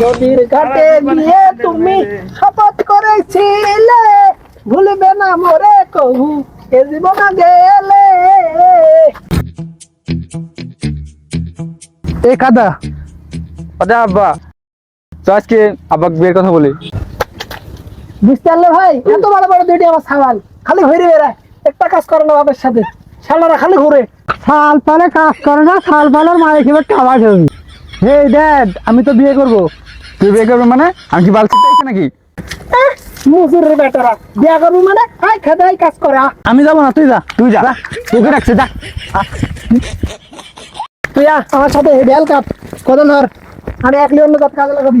নদীর ঘাটে গিয়ে তুমি শপথ করেছিলে। ভুলবে না মরে কহু এ জীবন গেলে এ কাদা। আরে আব্বা তো আজকে আব্বাকে বিয়ের কথা বলি। বুঝতে পারলে ভাই এত বড় বড় দুইটি আমার সাওয়াল খালি ঘুরে বেড়ায় একটা কাজ করে না বাপের সাথে। শালারা খালি ঘুরে। শাল পালে কাজ করে না শাল পালের মারে খেয়ে টাকা দেবি হে ড্যাড আমি তো বিয়ে করব। তুই বিয়ে করবি মানে? আমি কি বাল ছিটাইছি নাকি? মুসুরের বেটারা। বিয়া করবি মানে? আয় খেদাই কাজ করে আমি যাব না তুই যা তুই যা। তোকে রাখছি যা। তুই আমার সাথে বেল কাপ। কত ধর আমি একলি অন্য কাজে লাগাবি।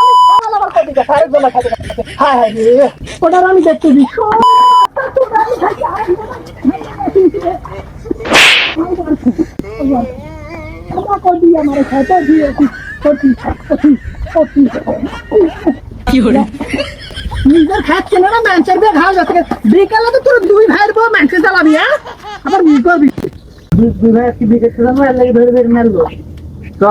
হ্যাঁ হ্যাঁ রে, ওটা আমি কোটি আমার খাতে নিজের খাচ্ছে না না ম্যানচের দিয়ে ঘাস যাচ্ছে বিকালে তো তোর দুই ভাইয়ের বউ ম্যানচে চালাবি হ্যাঁ? আবার মি করবি দুই- দুই ভাই কি বিকে চালাবো লাগে ধরে ধরে মেলবো তো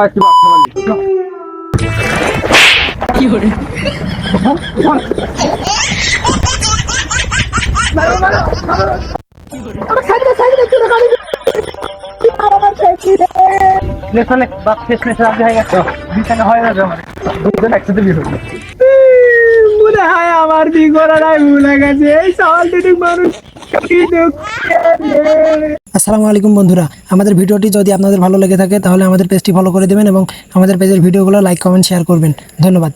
লেখালে বাপ শেষ আগে হয়ে গেছে। বিছানা হয়ে আমার দুজন একসাথে বিয়ে মনে হয় আমার বি করাটাই ভুলে গেছে। এই মানুষ আসসালামু আলাইকুম বন্ধুরা। আমাদের ভিডিওটি যদি আপনাদের ভালো লেগে থাকে তাহলে আমাদের পেজটি ফলো করে দেবেন এবং আমাদের পেজের ভিডিওগুলো লাইক কমেন্ট শেয়ার করবেন। ধন্যবাদ।